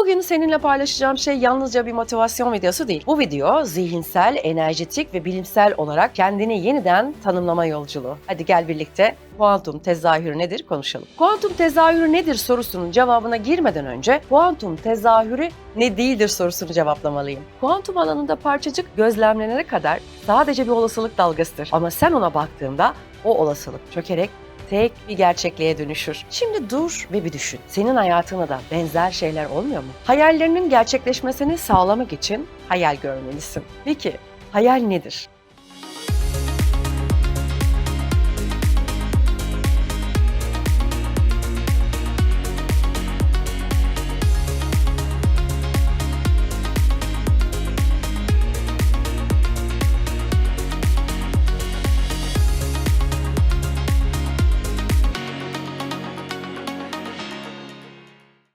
Bugün seninle paylaşacağım şey yalnızca bir motivasyon videosu değil. Bu video zihinsel, enerjetik ve bilimsel olarak kendini yeniden tanımlama yolculuğu. Hadi gel birlikte kuantum tezahürü nedir konuşalım. Kuantum tezahürü nedir sorusunun cevabına girmeden önce kuantum tezahürü ne değildir sorusunu cevaplamalıyım. Kuantum alanında parçacık gözlemlenene kadar sadece bir olasılık dalgasıdır. Ama sen ona baktığında o olasılık çökerek tek bir gerçekliğe dönüşür. Şimdi dur ve bir düşün. Senin hayatına da benzer şeyler olmuyor mu? Hayallerinin gerçekleşmesini sağlamak için hayal görmelisin. Peki hayal nedir?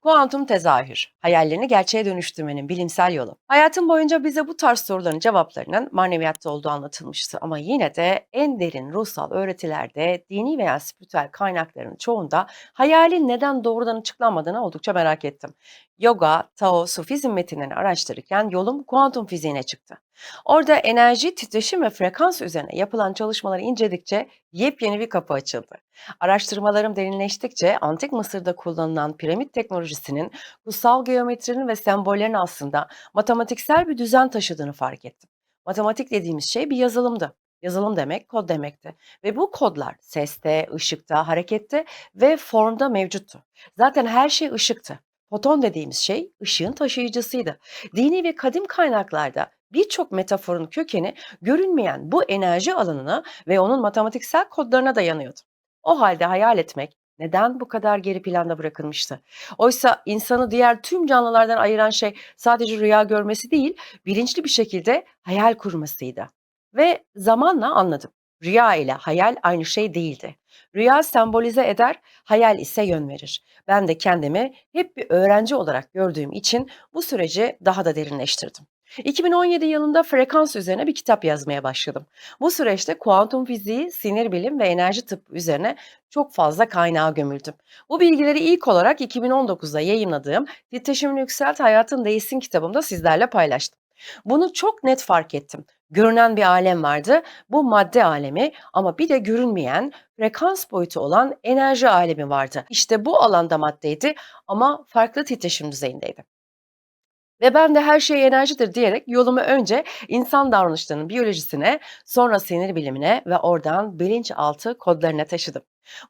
Kuantum tezahür, hayallerini gerçeğe dönüştürmenin bilimsel yolu. Hayatım boyunca bize bu tarz soruların cevaplarının maneviyatta olduğu anlatılmıştı ama yine de en derin ruhsal öğretilerde, dini veya spiritüel kaynakların çoğunda hayalin neden doğrudan açıklanmadığını oldukça merak ettim. Yoga, Tao, Sufizm metinlerini araştırırken yolum kuantum fiziğine çıktı. Orada enerji, titreşim ve frekans üzerine yapılan çalışmaları inceledikçe yepyeni bir kapı açıldı. Araştırmalarım derinleştikçe antik Mısır'da kullanılan piramit teknolojisinin kutsal geometrinin ve sembollerin aslında matematiksel bir düzen taşıdığını fark ettim. Matematik dediğimiz şey bir yazılımdı. Yazılım demek kod demekti. Ve bu kodlar seste, ışıkta, harekette ve formda mevcuttu. Zaten her şey ışıktı. Foton dediğimiz şey ışığın taşıyıcısıydı. Dini ve kadim kaynaklarda birçok metaforun kökeni görünmeyen bu enerji alanına ve onun matematiksel kodlarına dayanıyordu. O halde hayal etmek neden bu kadar geri planda bırakılmıştı? Oysa insanı diğer tüm canlılardan ayıran şey sadece rüya görmesi değil, bilinçli bir şekilde hayal kurmasıydı. Ve zamanla anladım. Rüya ile hayal aynı şey değildi. Rüya sembolize eder, hayal ise yön verir. Ben de kendimi hep bir öğrenci olarak gördüğüm için bu süreci daha da derinleştirdim. 2017 yılında frekans üzerine bir kitap yazmaya başladım. Bu süreçte kuantum fiziği, sinir bilim ve enerji tıbbı üzerine çok fazla kaynağa gömüldüm. Bu bilgileri ilk olarak 2019'da yayınladığım Titreşimini Yükselt Hayatın Değişsin kitabımda sizlerle paylaştım. Bunu çok net fark ettim. Görünen bir alem vardı. Bu madde alemi ama bir de görünmeyen frekans boyutu olan enerji alemi vardı. İşte bu alanda maddeydi ama farklı titreşim düzeyindeydi. Ve ben de her şey enerjidir diyerek yolumu önce insan davranışlarının biyolojisine, sonra sinir bilimine ve oradan bilinçaltı kodlarına taşıdım.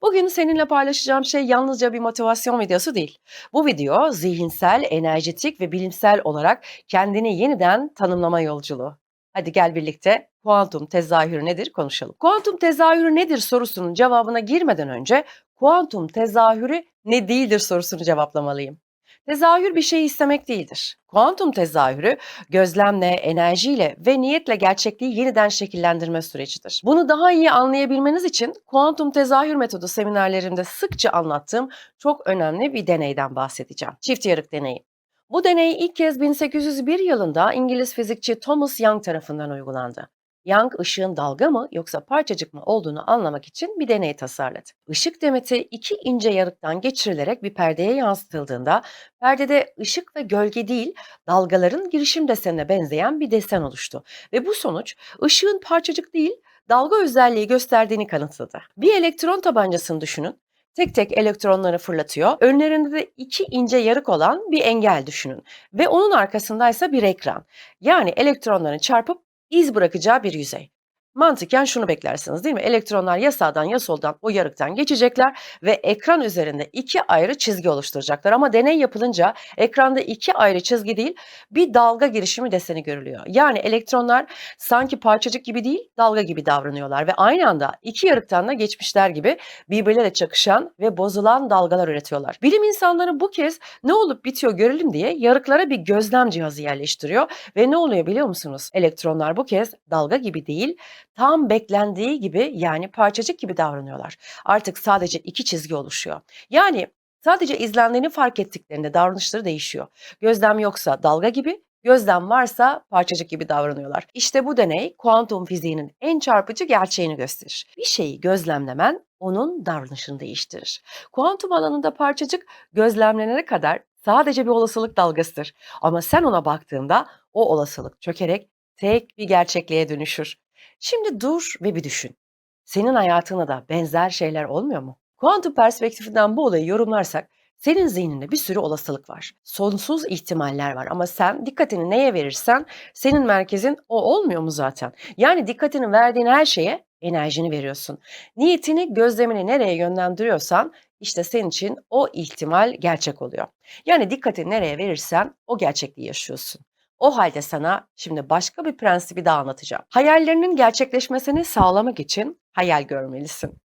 Bugün seninle paylaşacağım şey yalnızca bir motivasyon videosu değil. Bu video zihinsel, enerjetik ve bilimsel olarak kendini yeniden tanımlama yolculuğu. Hadi gel birlikte kuantum tezahürü nedir konuşalım. Kuantum tezahürü nedir sorusunun cevabına girmeden önce kuantum tezahürü ne değildir sorusunu cevaplamalıyım. Tezahür bir şey istemek değildir. Kuantum tezahürü gözlemle, enerjiyle ve niyetle gerçekliği yeniden şekillendirme sürecidir. Bunu daha iyi anlayabilmeniz için kuantum tezahür metodu seminerlerimde sıkça anlattığım çok önemli bir deneyden bahsedeceğim. Çift yarık deneyi. Bu deney ilk kez 1801 yılında İngiliz fizikçi Thomas Young tarafından uygulandı. Young ışığın dalga mı yoksa parçacık mı olduğunu anlamak için bir deney tasarladı. Işık demeti iki ince yarıktan geçirilerek bir perdeye yansıtıldığında perdede ışık ve gölge değil dalgaların girişim desenine benzeyen bir desen oluştu. Ve bu sonuç ışığın parçacık değil dalga özelliği gösterdiğini kanıtladı. Bir elektron tabancasını düşünün. Tek tek elektronları fırlatıyor. Önlerinde de iki ince yarık olan bir engel düşünün. Ve onun arkasındaysa bir ekran. Yani elektronların çarpıp iz bırakacağı bir yüzey. Mantıken şunu beklersiniz değil mi? Elektronlar ya sağdan ya soldan o yarıktan geçecekler ve ekran üzerinde iki ayrı çizgi oluşturacaklar. Ama deney yapılınca ekranda iki ayrı çizgi değil bir dalga girişimi deseni görülüyor. Yani elektronlar sanki parçacık gibi değil dalga gibi davranıyorlar ve aynı anda iki yarıktan da geçmişler gibi birbirleriyle çakışan ve bozulan dalgalar üretiyorlar. Bilim insanları bu kez ne olup bitiyor görelim diye yarıklara bir gözlem cihazı yerleştiriyor ve ne oluyor biliyor musunuz? Elektronlar bu kez dalga gibi değil tam beklendiği gibi yani parçacık gibi davranıyorlar. Artık sadece iki çizgi oluşuyor. Yani sadece izlendiğini fark ettiklerinde davranışları değişiyor. Gözlem yoksa dalga gibi, gözlem varsa parçacık gibi davranıyorlar. İşte bu deney kuantum fiziğinin en çarpıcı gerçeğini gösterir. Bir şeyi gözlemlemen onun davranışını değiştirir. Kuantum alanında parçacık gözlemlenene kadar sadece bir olasılık dalgasıdır. Ama sen ona baktığında o olasılık çökerek tek bir gerçekliğe dönüşür. Şimdi dur ve bir düşün. Senin hayatına da benzer şeyler olmuyor mu? Kuantum perspektifinden bu olayı yorumlarsak senin zihninde bir sürü olasılık var. Sonsuz ihtimaller var ama sen dikkatini neye verirsen senin merkezin o olmuyor mu zaten? Yani dikkatini verdiğin her şeye enerjini veriyorsun. Niyetini, gözlemini nereye yönlendiriyorsan işte senin için o ihtimal gerçek oluyor. Yani dikkatini nereye verirsen o gerçekliği yaşıyorsun. O halde sana şimdi başka bir prensibi daha anlatacağım. Hayallerinin gerçekleşmesini sağlamak için hayal görmelisin.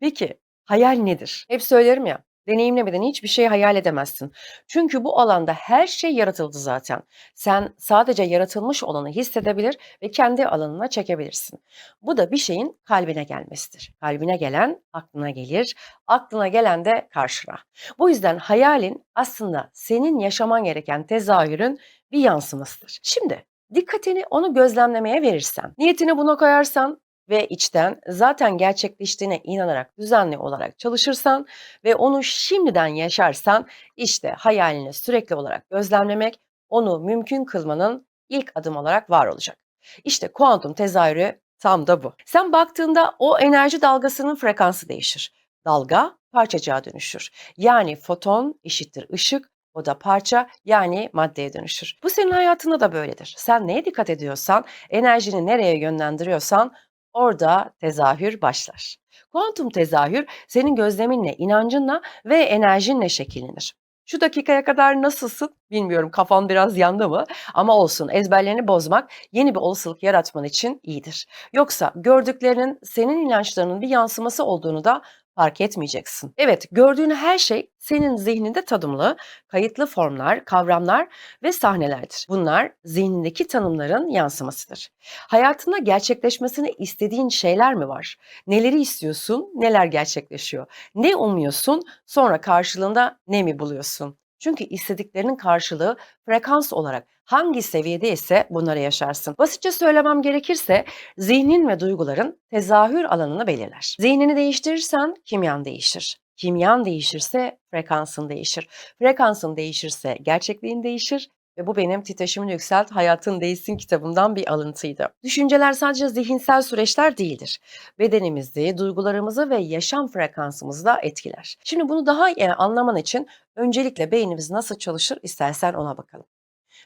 Peki hayal nedir? Hep söylerim ya, deneyimlemeden hiçbir şey hayal edemezsin. Çünkü bu alanda her şey yaratıldı zaten. Sen sadece yaratılmış olanı hissedebilir ve kendi alanına çekebilirsin. Bu da bir şeyin kalbine gelmesidir. Kalbine gelen aklına gelir, aklına gelen de karşına. Bu yüzden hayalin aslında senin yaşaman gereken tezahürün bir yansımasıdır. Şimdi dikkatini onu gözlemlemeye verirsen, niyetini buna koyarsan ve içten zaten gerçekleştiğine inanarak düzenli olarak çalışırsan ve onu şimdiden yaşarsan işte hayalini sürekli olarak gözlemlemek onu mümkün kılmanın ilk adım olarak var olacak. İşte kuantum tezahürü tam da bu. Sen baktığında o enerji dalgasının frekansı değişir. Dalga parçacığa dönüşür. Yani foton eşittir ışık, o da parça yani maddeye dönüşür. Bu senin hayatında da böyledir. Sen neye dikkat ediyorsan, enerjini nereye yönlendiriyorsan orada tezahür başlar. Kuantum tezahür senin gözleminle, inancınla ve enerjinle şekillenir. Şu dakikaya kadar nasılsın bilmiyorum kafan biraz yandı mı ama olsun ezberlerini bozmak yeni bir olasılık yaratman için iyidir. Yoksa gördüklerinin senin inançlarının bir yansıması olduğunu da fark etmeyeceksin. Evet, gördüğün her şey senin zihninde tadımlı, kayıtlı formlar, kavramlar ve sahnelerdir. Bunlar zihnindeki tanımların yansımasıdır. Hayatında gerçekleşmesini istediğin şeyler mi var? Neleri istiyorsun, neler gerçekleşiyor? Ne umuyorsun, sonra karşılığında ne mi buluyorsun? Çünkü istediklerinin karşılığı frekans olarak hangi seviyede ise bunları yaşarsın. Basitçe söylemem gerekirse zihnin ve duyguların tezahür alanını belirler. Zihnini değiştirirsen kimyan değişir. Kimyan değişirse frekansın değişir. Frekansın değişirse gerçekliğin değişir ve bu benim Titreşimini Yükselt Hayatın Değişsin kitabımdan bir alıntıydı. Düşünceler sadece zihinsel süreçler değildir. Bedenimizi, duygularımızı ve yaşam frekansımızı da etkiler. Şimdi bunu daha iyi anlaman için öncelikle beynimiz nasıl çalışır istersen ona bakalım.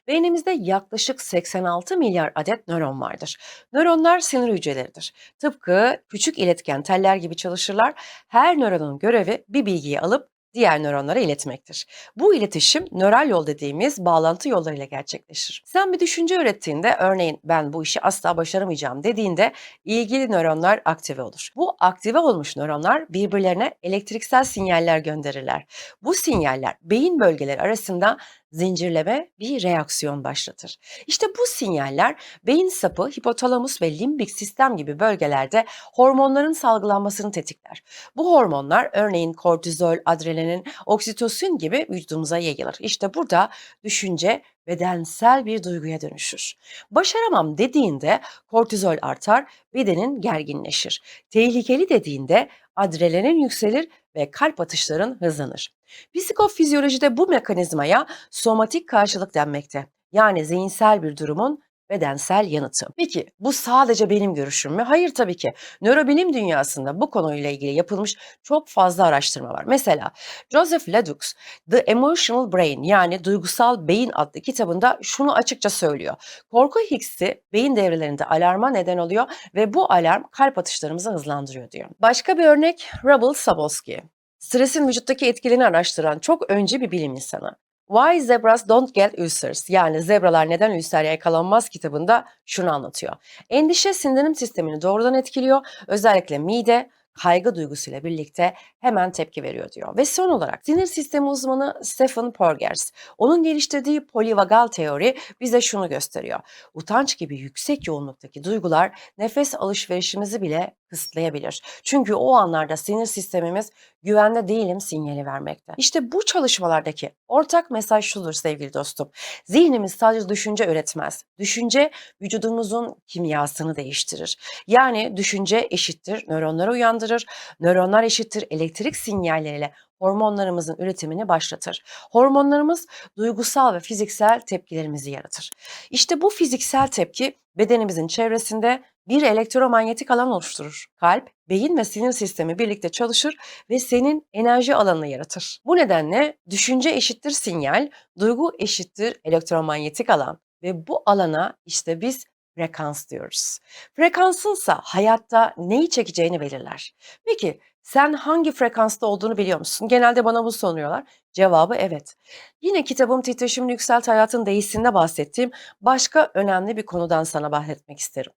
Beynimizde yaklaşık 86 milyar adet nöron vardır. Nöronlar sinir hücreleridir. Tıpkı küçük iletken teller gibi çalışırlar. Her nöronun görevi bir bilgiyi alıp diğer nöronlara iletmektir. Bu iletişim nöral yol dediğimiz bağlantı yollarıyla gerçekleşir. Sen bir düşünce ürettiğinde örneğin ben bu işi asla başaramayacağım dediğinde ilgili nöronlar aktive olur. Bu aktive olmuş nöronlar birbirlerine elektriksel sinyaller gönderirler. Bu sinyaller beyin bölgeleri arasında zincirleme bir reaksiyon başlatır. İşte bu sinyaller beyin sapı, hipotalamus ve limbik sistem gibi bölgelerde hormonların salgılanmasını tetikler. Bu hormonlar örneğin kortizol, adrenalin, oksitosin gibi vücudumuza yayılır. İşte burada düşünce bedensel bir duyguya dönüşür. Başaramam dediğinde kortizol artar, bedenin gerginleşir. Tehlikeli dediğinde adrenalin yükselir ve kalp atışların hızlanır. Psikofizyolojide bu mekanizmaya somatik karşılık denmekte. Yani zihinsel bir durumun bedensel yanıtı. Peki bu sadece benim görüşüm mü? Hayır tabii ki. Nörobilim dünyasında bu konuyla ilgili yapılmış çok fazla araştırma var. Mesela Joseph Ledoux The Emotional Brain yani Duygusal Beyin adlı kitabında şunu açıkça söylüyor. Korku hissi beyin devrelerinde alarma neden oluyor ve bu alarm kalp atışlarımızı hızlandırıyor diyor. Başka bir örnek Rubble Sabolsky. Stresin vücuttaki etkilerini araştıran çok önce bir bilim insanı. Why Zebras Don't Get Ulcers yani Zebralar Neden Ülser Yakalanmaz kitabında şunu anlatıyor. Endişe sindirim sistemini doğrudan etkiliyor. Özellikle mide, kaygı duygusuyla birlikte hemen tepki veriyor diyor. Ve son olarak sinir sistemi uzmanı Stephen Porges, onun geliştirdiği polivagal teori bize şunu gösteriyor. Utanç gibi yüksek yoğunluktaki duygular nefes alışverişimizi bile kısıtlayabilir. Çünkü o anlarda sinir sistemimiz güvende değilim sinyali vermekte. İşte bu çalışmalardaki ortak mesaj şudur sevgili dostum. Zihnimiz sadece düşünce üretmez. Düşünce vücudumuzun kimyasını değiştirir. Yani düşünce eşittir nöronları uyandırır. Nöronlar eşittir elektrik sinyalleriyle hormonlarımızın üretimini başlatır. Hormonlarımız duygusal ve fiziksel tepkilerimizi yaratır. İşte bu fiziksel tepki bedenimizin çevresinde bir elektromanyetik alan oluşturur. Kalp, beyin ve sinir sistemi birlikte çalışır ve senin enerji alanını yaratır. Bu nedenle düşünce eşittir sinyal, duygu eşittir elektromanyetik alan ve bu alana işte biz frekans diyoruz. Frekansınsa hayatta neyi çekeceğini belirler. Peki sen hangi frekansta olduğunu biliyor musun? Genelde bana bu soruyorlar. Cevabı evet. Yine kitabım Titreşimini Yükselt Hayatın Değişsin'de bahsettiğim başka önemli bir konudan sana bahsetmek isterim.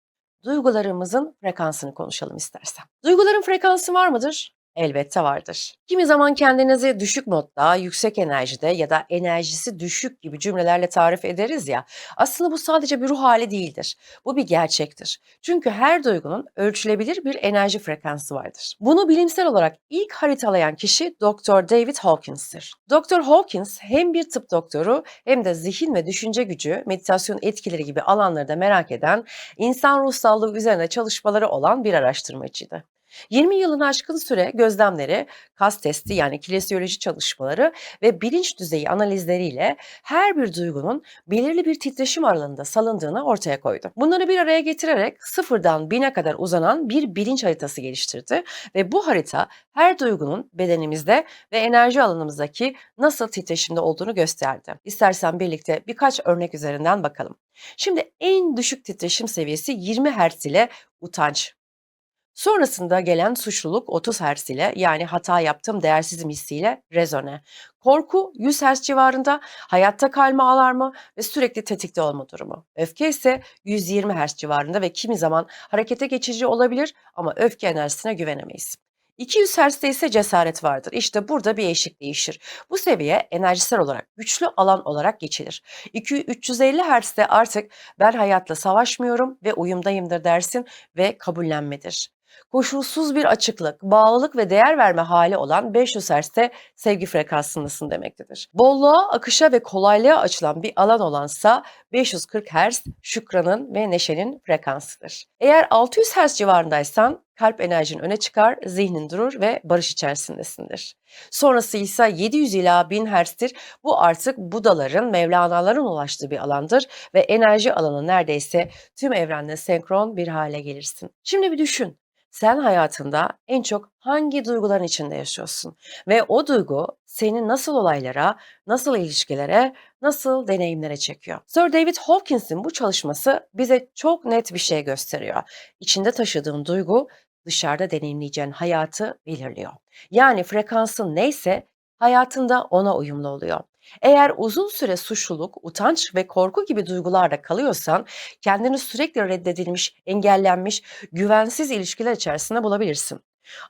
Duygularımızın frekansını konuşalım istersen. Duyguların frekansı var mıdır? Elbette vardır. Kimi zaman kendinizi düşük modda, yüksek enerjide ya da enerjisi düşük gibi cümlelerle tarif ederiz ya. Aslında bu sadece bir ruh hali değildir. Bu bir gerçektir. Çünkü her duygunun ölçülebilir bir enerji frekansı vardır. Bunu bilimsel olarak ilk haritalayan kişi Dr. David Hawkins'tir. Dr. Hawkins hem bir tıp doktoru hem de zihin ve düşünce gücü, meditasyon etkileri gibi alanları da merak eden, insan ruh sağlığı üzerine çalışmaları olan bir araştırmacıydı. 20 yılın aşkın süre gözlemleri, kas testi yani kinesiyoloji çalışmaları ve bilinç düzeyi analizleriyle her bir duygunun belirli bir titreşim aralığında salındığını ortaya koydu. Bunları bir araya getirerek sıfırdan bine kadar uzanan bir bilinç haritası geliştirdi ve bu harita her duygunun bedenimizde ve enerji alanımızdaki nasıl titreşimde olduğunu gösterdi. İstersen birlikte birkaç örnek üzerinden bakalım. Şimdi en düşük titreşim seviyesi 20 Hz ile utanç Sonrasında gelen suçluluk 30 Hz ile yani hata yaptım değersizim hissiyle rezone. Korku 100 Hz civarında, hayatta kalma alarmı ve sürekli tetikte olma durumu. Öfke ise 120 Hz civarında ve kimi zaman harekete geçici olabilir ama öfke enerjisine güvenemeyiz. 200 Hz'de ise cesaret vardır. İşte burada bir eşik değişir. Bu seviye enerjisel olarak güçlü alan olarak geçilir. 2 350 Hz'de artık ben hayatla savaşmıyorum ve uyumdayımdır dersin ve kabullenmedir koşulsuz bir açıklık, bağlılık ve değer verme hali olan 500 Hz'de sevgi frekansındasın demektedir. Bolluğa, akışa ve kolaylığa açılan bir alan olansa 540 Hz şükranın ve neşenin frekansıdır. Eğer 600 Hz civarındaysan kalp enerjin öne çıkar, zihnin durur ve barış içerisindesindir. Sonrası ise 700 ila 1000 Hz'tir. Bu artık Budaların, Mevlana'ların ulaştığı bir alandır ve enerji alanı neredeyse tüm evrenle senkron bir hale gelirsin. Şimdi bir düşün. Sen hayatında en çok hangi duyguların içinde yaşıyorsun? Ve o duygu seni nasıl olaylara, nasıl ilişkilere, nasıl deneyimlere çekiyor? Sir David Hawkins'in bu çalışması bize çok net bir şey gösteriyor. İçinde taşıdığın duygu dışarıda deneyimleyeceğin hayatı belirliyor. Yani frekansın neyse hayatında ona uyumlu oluyor. Eğer uzun süre suçluluk, utanç ve korku gibi duygularda kalıyorsan kendini sürekli reddedilmiş, engellenmiş, güvensiz ilişkiler içerisinde bulabilirsin.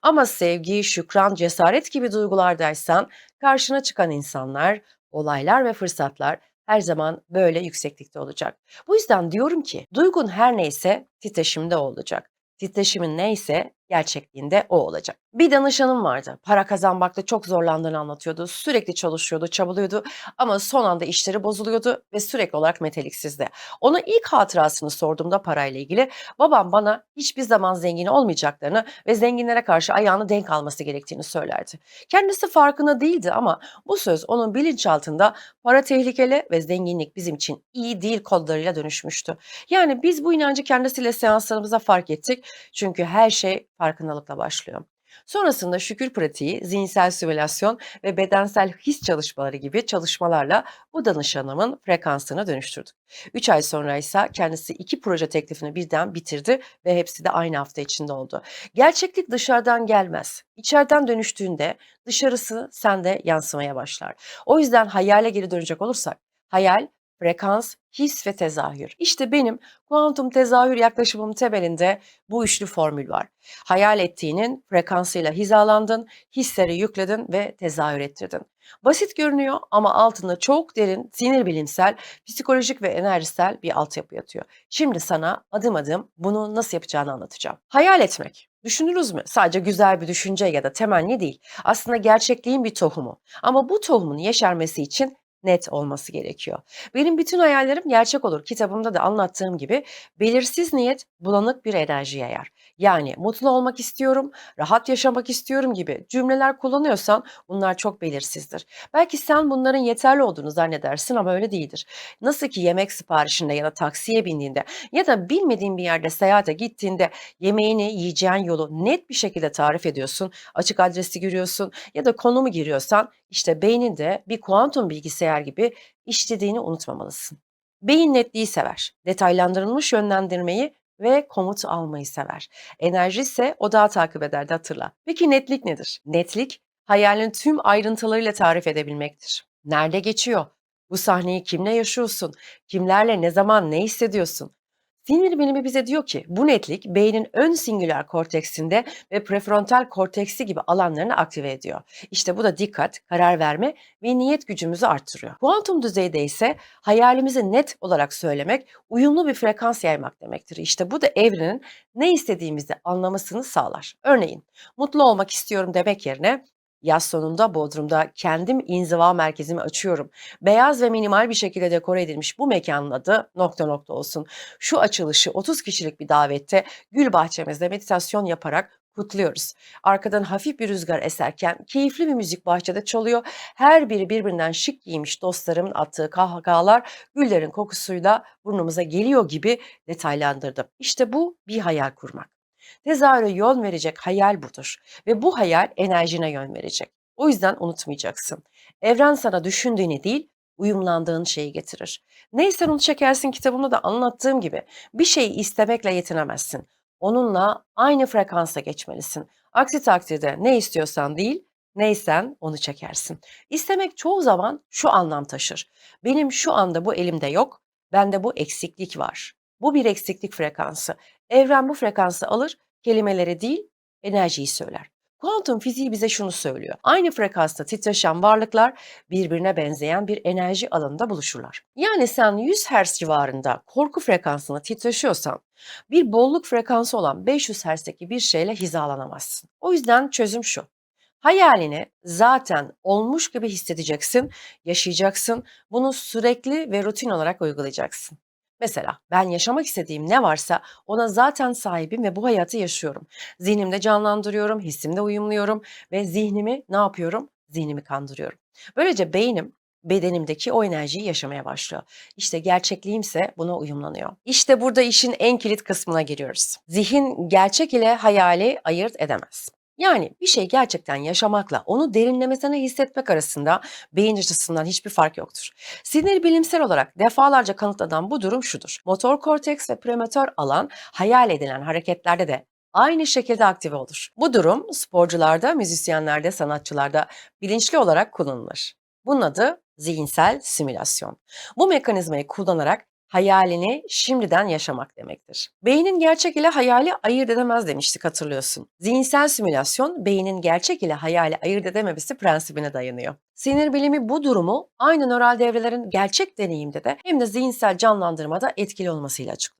Ama sevgi, şükran, cesaret gibi duygulardaysan karşına çıkan insanlar, olaylar ve fırsatlar her zaman böyle yükseklikte olacak. Bu yüzden diyorum ki duygun her neyse titreşimde olacak. Titreşimin neyse gerçekliğinde o olacak. Bir danışanım vardı. Para kazanmakta çok zorlandığını anlatıyordu. Sürekli çalışıyordu, çabalıyordu ama son anda işleri bozuluyordu ve sürekli olarak meteliksizdi. Ona ilk hatırasını sorduğumda parayla ilgili babam bana hiçbir zaman zengin olmayacaklarını ve zenginlere karşı ayağını denk alması gerektiğini söylerdi. Kendisi farkında değildi ama bu söz onun bilinçaltında para tehlikeli ve zenginlik bizim için iyi değil kodlarıyla dönüşmüştü. Yani biz bu inancı kendisiyle seanslarımızda fark ettik. Çünkü her şey farkındalıkla başlıyor. Sonrasında şükür pratiği, zihinsel simülasyon ve bedensel his çalışmaları gibi çalışmalarla bu danışanımın frekansını dönüştürdük. 3 ay sonra ise kendisi iki proje teklifini birden bitirdi ve hepsi de aynı hafta içinde oldu. Gerçeklik dışarıdan gelmez. İçeriden dönüştüğünde dışarısı sende yansımaya başlar. O yüzden hayale geri dönecek olursak, hayal frekans, his ve tezahür. İşte benim kuantum tezahür yaklaşımım temelinde bu üçlü formül var. Hayal ettiğinin frekansıyla hizalandın, hisleri yükledin ve tezahür ettirdin. Basit görünüyor ama altında çok derin sinir bilimsel, psikolojik ve enerjisel bir altyapı yatıyor. Şimdi sana adım adım bunu nasıl yapacağını anlatacağım. Hayal etmek. Düşünürüz mü? Sadece güzel bir düşünce ya da temenni değil. Aslında gerçekliğin bir tohumu. Ama bu tohumun yeşermesi için net olması gerekiyor. Benim bütün hayallerim gerçek olur. Kitabımda da anlattığım gibi belirsiz niyet bulanık bir enerji yayar. Yani mutlu olmak istiyorum, rahat yaşamak istiyorum gibi cümleler kullanıyorsan bunlar çok belirsizdir. Belki sen bunların yeterli olduğunu zannedersin ama öyle değildir. Nasıl ki yemek siparişinde ya da taksiye bindiğinde ya da bilmediğin bir yerde seyahate gittiğinde yemeğini yiyeceğin yolu net bir şekilde tarif ediyorsun, açık adresi giriyorsun ya da konumu giriyorsan işte beynin de bir kuantum bilgisayar gibi işlediğini unutmamalısın. Beyin netliği sever, detaylandırılmış yönlendirmeyi ve komut almayı sever. Enerji ise odağı takip ederdi hatırla. Peki netlik nedir? Netlik, hayalin tüm ayrıntılarıyla tarif edebilmektir. Nerede geçiyor? Bu sahneyi kimle yaşıyorsun? Kimlerle ne zaman ne hissediyorsun? Sinir bilimi bize diyor ki bu netlik beynin ön singüler korteksinde ve prefrontal korteksi gibi alanlarını aktive ediyor. İşte bu da dikkat, karar verme ve niyet gücümüzü arttırıyor. Kuantum düzeyde ise hayalimizi net olarak söylemek, uyumlu bir frekans yaymak demektir. İşte bu da evrenin ne istediğimizi anlamasını sağlar. Örneğin mutlu olmak istiyorum demek yerine Yaz sonunda Bodrum'da kendim inziva merkezimi açıyorum. Beyaz ve minimal bir şekilde dekore edilmiş bu mekanın adı nokta nokta olsun. Şu açılışı 30 kişilik bir davette gül bahçemizde meditasyon yaparak kutluyoruz. Arkadan hafif bir rüzgar eserken keyifli bir müzik bahçede çalıyor. Her biri birbirinden şık giymiş dostlarımın attığı kahkahalar güllerin kokusuyla burnumuza geliyor gibi detaylandırdım. İşte bu bir hayal kurmak. Tezahüre yön verecek hayal budur ve bu hayal enerjine yön verecek. O yüzden unutmayacaksın. Evren sana düşündüğünü değil, uyumlandığın şeyi getirir. Neyse onu çekersin kitabımda da anlattığım gibi bir şeyi istemekle yetinemezsin. Onunla aynı frekansa geçmelisin. Aksi takdirde ne istiyorsan değil, neysen onu çekersin. İstemek çoğu zaman şu anlam taşır. Benim şu anda bu elimde yok, bende bu eksiklik var. Bu bir eksiklik frekansı. Evren bu frekansı alır, kelimeleri değil, enerjiyi söyler. Kuantum fiziği bize şunu söylüyor. Aynı frekansta titreşen varlıklar birbirine benzeyen bir enerji alanında buluşurlar. Yani sen 100 Hz civarında korku frekansını titreşiyorsan bir bolluk frekansı olan 500 Hz'deki bir şeyle hizalanamazsın. O yüzden çözüm şu. Hayalini zaten olmuş gibi hissedeceksin, yaşayacaksın. Bunu sürekli ve rutin olarak uygulayacaksın. Mesela ben yaşamak istediğim ne varsa ona zaten sahibim ve bu hayatı yaşıyorum. Zihnimde canlandırıyorum, hissimde uyumluyorum ve zihnimi ne yapıyorum? Zihnimi kandırıyorum. Böylece beynim bedenimdeki o enerjiyi yaşamaya başlıyor. İşte gerçekliğimse buna uyumlanıyor. İşte burada işin en kilit kısmına giriyoruz. Zihin gerçek ile hayali ayırt edemez. Yani bir şey gerçekten yaşamakla onu derinlemesine hissetmek arasında beyin açısından hiçbir fark yoktur. Sinir bilimsel olarak defalarca kanıtlanan bu durum şudur. Motor korteks ve premotor alan hayal edilen hareketlerde de aynı şekilde aktive olur. Bu durum sporcularda, müzisyenlerde, sanatçılarda bilinçli olarak kullanılır. Bunun adı zihinsel simülasyon. Bu mekanizmayı kullanarak hayalini şimdiden yaşamak demektir. Beynin gerçek ile hayali ayırt edemez demiştik hatırlıyorsun. Zihinsel simülasyon beynin gerçek ile hayali ayırt edememesi prensibine dayanıyor. Sinir bilimi bu durumu aynı nöral devrelerin gerçek deneyimde de hem de zihinsel canlandırmada etkili olmasıyla açıklıyor.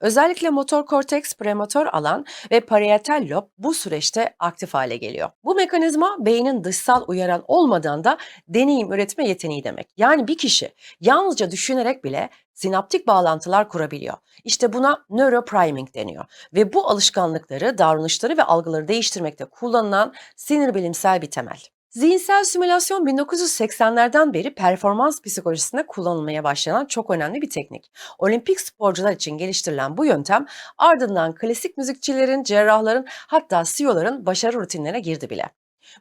Özellikle motor korteks, premotor alan ve parietal lob bu süreçte aktif hale geliyor. Bu mekanizma beynin dışsal uyaran olmadan da deneyim üretme yeteneği demek. Yani bir kişi yalnızca düşünerek bile sinaptik bağlantılar kurabiliyor. İşte buna neuropriming deniyor ve bu alışkanlıkları, davranışları ve algıları değiştirmekte kullanılan sinir bilimsel bir temel. Zihinsel simülasyon 1980'lerden beri performans psikolojisinde kullanılmaya başlanan çok önemli bir teknik. Olimpik sporcular için geliştirilen bu yöntem ardından klasik müzikçilerin, cerrahların hatta CEO'ların başarı rutinlerine girdi bile.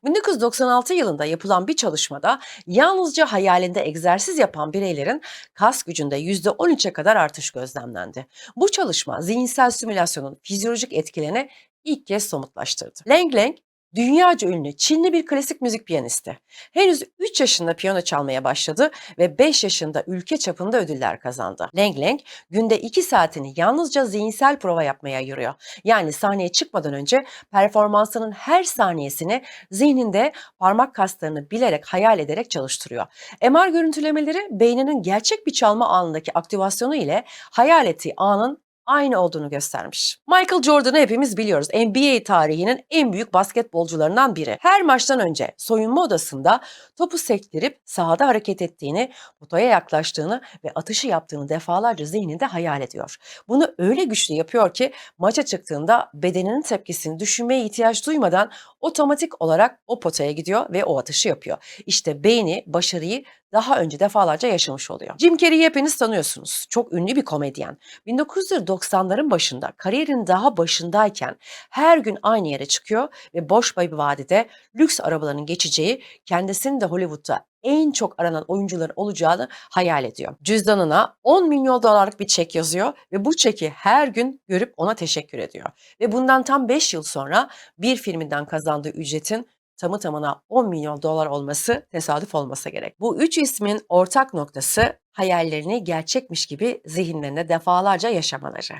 1996 yılında yapılan bir çalışmada yalnızca hayalinde egzersiz yapan bireylerin kas gücünde %13'e kadar artış gözlemlendi. Bu çalışma zihinsel simülasyonun fizyolojik etkilerini ilk kez somutlaştırdı. Lang Lang Dünyaca ünlü Çinli bir klasik müzik piyanisti. Henüz 3 yaşında piyano çalmaya başladı ve 5 yaşında ülke çapında ödüller kazandı. Lang Lang günde 2 saatini yalnızca zihinsel prova yapmaya ayırıyor. Yani sahneye çıkmadan önce performansının her saniyesini zihninde parmak kaslarını bilerek hayal ederek çalıştırıyor. MR görüntülemeleri beyninin gerçek bir çalma anındaki aktivasyonu ile hayal ettiği anın aynı olduğunu göstermiş. Michael Jordan'ı hepimiz biliyoruz. NBA tarihinin en büyük basketbolcularından biri. Her maçtan önce soyunma odasında topu sektirip sahada hareket ettiğini, potaya yaklaştığını ve atışı yaptığını defalarca zihninde hayal ediyor. Bunu öyle güçlü yapıyor ki maça çıktığında bedeninin tepkisini düşünmeye ihtiyaç duymadan otomatik olarak o potaya gidiyor ve o atışı yapıyor. İşte beyni başarıyı daha önce defalarca yaşamış oluyor. Jim Carrey'i hepiniz tanıyorsunuz. Çok ünlü bir komedyen. 1990'ların başında kariyerin daha başındayken her gün aynı yere çıkıyor ve boş bir vadide lüks arabaların geçeceği, kendisinin de Hollywood'da en çok aranan oyuncuların olacağını hayal ediyor. Cüzdanına 10 milyon dolarlık bir çek yazıyor ve bu çeki her gün görüp ona teşekkür ediyor. Ve bundan tam 5 yıl sonra bir filminden kazandığı ücretin tamı tamına 10 milyon dolar olması tesadüf olmasa gerek. Bu üç ismin ortak noktası hayallerini gerçekmiş gibi zihinlerine defalarca yaşamaları,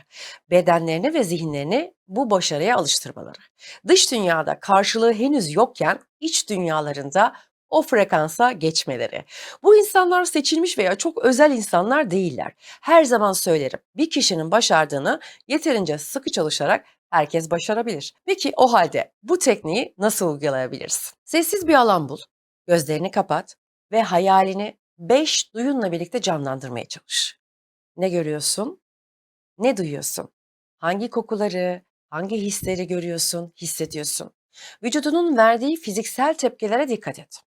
bedenlerini ve zihinlerini bu başarıya alıştırmaları. Dış dünyada karşılığı henüz yokken iç dünyalarında o frekansa geçmeleri. Bu insanlar seçilmiş veya çok özel insanlar değiller. Her zaman söylerim. Bir kişinin başardığını yeterince sıkı çalışarak herkes başarabilir. Peki o halde bu tekniği nasıl uygulayabiliriz? Sessiz bir alan bul, gözlerini kapat ve hayalini 5 duyunla birlikte canlandırmaya çalış. Ne görüyorsun? Ne duyuyorsun? Hangi kokuları, hangi hisleri görüyorsun, hissediyorsun? Vücudunun verdiği fiziksel tepkilere dikkat et.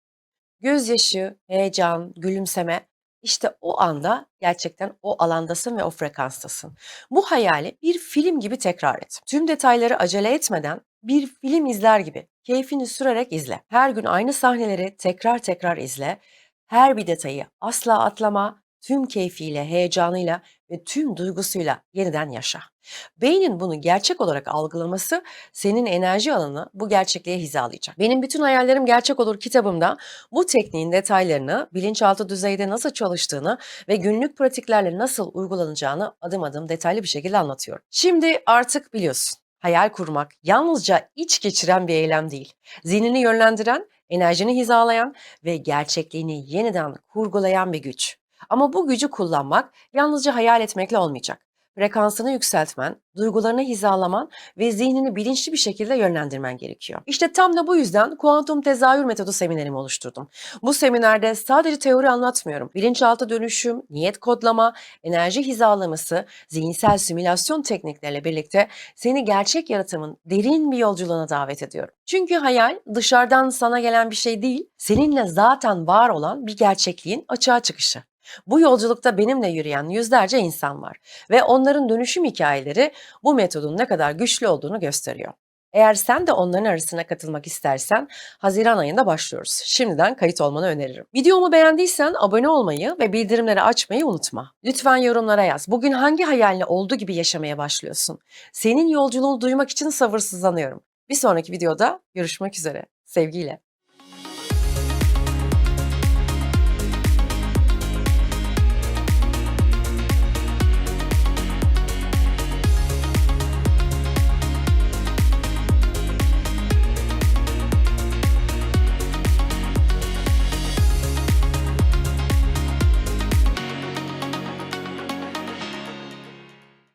Gözyaşı, heyecan, gülümseme işte o anda gerçekten o alandasın ve o frekanstasın. Bu hayali bir film gibi tekrar et. Tüm detayları acele etmeden bir film izler gibi keyfini sürerek izle. Her gün aynı sahneleri tekrar tekrar izle. Her bir detayı asla atlama, tüm keyfiyle, heyecanıyla ve tüm duygusuyla yeniden yaşa. Beynin bunu gerçek olarak algılaması senin enerji alanını bu gerçekliğe hizalayacak. Benim bütün hayallerim gerçek olur kitabımda bu tekniğin detaylarını, bilinçaltı düzeyde nasıl çalıştığını ve günlük pratiklerle nasıl uygulanacağını adım adım detaylı bir şekilde anlatıyorum. Şimdi artık biliyorsun. Hayal kurmak yalnızca iç geçiren bir eylem değil. Zihnini yönlendiren, enerjini hizalayan ve gerçekliğini yeniden kurgulayan bir güç. Ama bu gücü kullanmak yalnızca hayal etmekle olmayacak. Frekansını yükseltmen, duygularını hizalaman ve zihnini bilinçli bir şekilde yönlendirmen gerekiyor. İşte tam da bu yüzden kuantum tezahür metodu seminerimi oluşturdum. Bu seminerde sadece teori anlatmıyorum. Bilinçaltı dönüşüm, niyet kodlama, enerji hizalaması, zihinsel simülasyon teknikleriyle birlikte seni gerçek yaratımın derin bir yolculuğuna davet ediyorum. Çünkü hayal dışarıdan sana gelen bir şey değil, seninle zaten var olan bir gerçekliğin açığa çıkışı. Bu yolculukta benimle yürüyen yüzlerce insan var ve onların dönüşüm hikayeleri bu metodun ne kadar güçlü olduğunu gösteriyor. Eğer sen de onların arasına katılmak istersen Haziran ayında başlıyoruz. Şimdiden kayıt olmanı öneririm. Videomu beğendiysen abone olmayı ve bildirimleri açmayı unutma. Lütfen yorumlara yaz. Bugün hangi hayalini olduğu gibi yaşamaya başlıyorsun? Senin yolculuğunu duymak için sabırsızlanıyorum. Bir sonraki videoda görüşmek üzere. Sevgiyle.